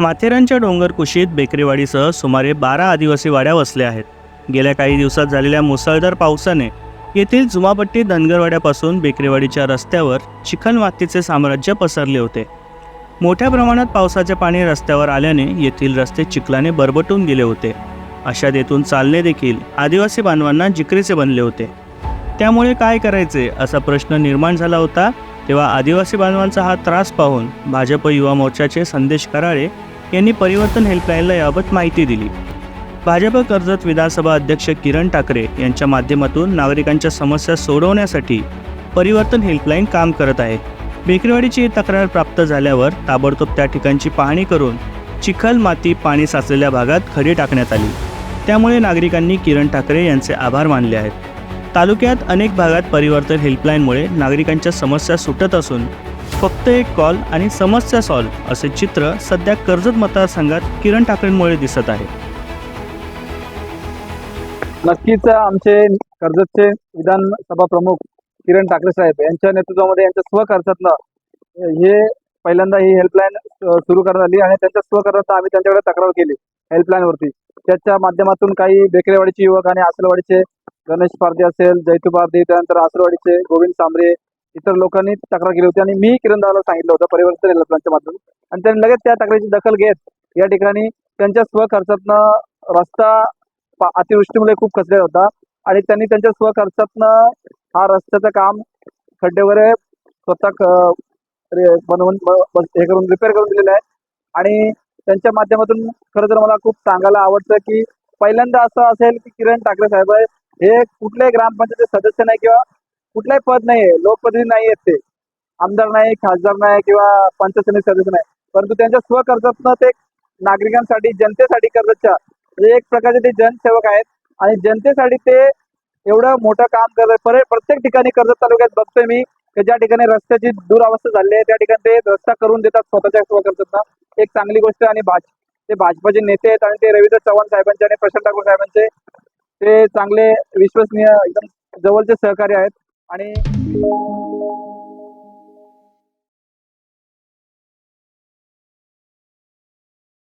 माथेरानच्या डोंगर कुशीत बेकरीवाडीसह सुमारे बारा आदिवासी वाड्या वसल्या आहेत. गेल्या काही दिवसात झालेल्या मुसळधार पावसाने येथील जुमापट्टी धनगरवाड्यापासून बेकरीवाडीच्या रस्त्यावर चिखलमातीचे साम्राज्य पसरले होते. मोठ्या प्रमाणात पावसाचे पाणी रस्त्यावर आल्याने येथील रस्ते चिखलाने बरबटून गेले होते. अशा देतून चालणे देखील आदिवासी बांधवांना जिकरीचे बनले होते. त्यामुळे काय करायचे असा प्रश्न निर्माण झाला होता तेव्हा आदिवासी बांधवांचा हा त्रास पाहून भाजप युवा मोर्चाचे संदेश कराळे यांनी परिवर्तन हेल्पलाईनला याबाबत माहिती दिली. भाजप कर्जत विधानसभा अध्यक्ष किरण ठाकरे यांच्या माध्यमातून नागरिकांच्या समस्या सोडवण्यासाठी परिवर्तन हेल्पलाईन काम करत आहे बेकरीवाडीची ही तक्रार प्राप्त झाल्यावर ताबडतोब त्या ठिकाणची पाहणी करून चिखल माती पाणी साचलेल्या भागात खडी टाकण्यात आली. त्यामुळे नागरिकांनी किरण ठाकरे यांचे आभार मानले आहेत. तालुक्यात अनेक भागात परिवर्तन हेल्पलाईनमुळे नागरिकांच्या समस्या सुटत असून फक्त एक कॉल आणि समस्या सॉल्व असे चित्र सध्या कर्जत मतदारसंघात किरण ठाकरेंमुळे दिसत आहे. नक्कीच आमचे कर्जतचे विधानसभा प्रमुख किरण ठाकरे साहेब यांच्या नेतृत्वामध्ये यांच्या स्वखर्चातनं हे पहिल्यांदा ही हेल्पलाईन सुरू करण्यात आली आणि त्यांच्या स्वखर्चातनं आम्ही त्यांच्याकडे तक्रार केली हेल्पलाईन वरती. त्याच्या माध्यमातून काही बेकरेवाडीचे युवक आणि आसलवाडीचे गणेश पारदे असेल जैतू पारदे त्यानंतर आसलवाडीचे गोविंद सांबरे इतर लोकांनी तक्रार केली होती आणि मी किरण दादाला सांगितलं होतं परिवर्तन हेल्पलाईनच्या माध्यमातून. आणि त्यांनी लगेच त्या तक्रारीची दखल घेत या ठिकाणी त्यांच्या स्वखर्चातनं रस्ता अतिवृष्टीमुळे खूप खचलेला होता आणि त्यांनी त्यांच्या स्वखर्चातनं हा रस्त्याचं काम खड्डे वगैरे स्वतः बनवून हे करून रिपेअर करून दिलेलं आहे. आणि त्यांच्या माध्यमातून खरं तर मला खूप सांगायला आवडतं की पहिल्यांदा असं असेल की किरण ठाकरे साहेब हे कुठल्याही ग्रामपंचायत सदस्य नाही किंवा कुठलाही पद नाही आहे लोकप्रतिनिधी नाही आहेत ते. आमदार नाही खासदार नाही किंवा पंचायत समिती सदस्य नाही. परंतु त्यांच्या स्वकर्जातनं ते नागरिकांसाठी जनतेसाठी कर्जतच्या म्हणजे एक प्रकारचे ते जनसेवक आहेत. आणि जनतेसाठी ते एवढं मोठं काम करत प्रत्येक ठिकाणी कर्जत तालुक्यात बघतोय मी. ज्या ठिकाणी रस्त्याची दुरावस्था झाली आहे त्या ठिकाणी ते रस्ता करून देतात स्वतःच्या स्वखर्चातनं एक चांगली गोष्ट आणि भाज ते भाजपाचे नेते आहेत आणि ते रवींद्र चव्हाण साहेबांचे आणि प्रशांत ठाकूर साहेबांचे ते चांगले विश्वसनीय एकदम जवळचे सहकारी आहेत. आणि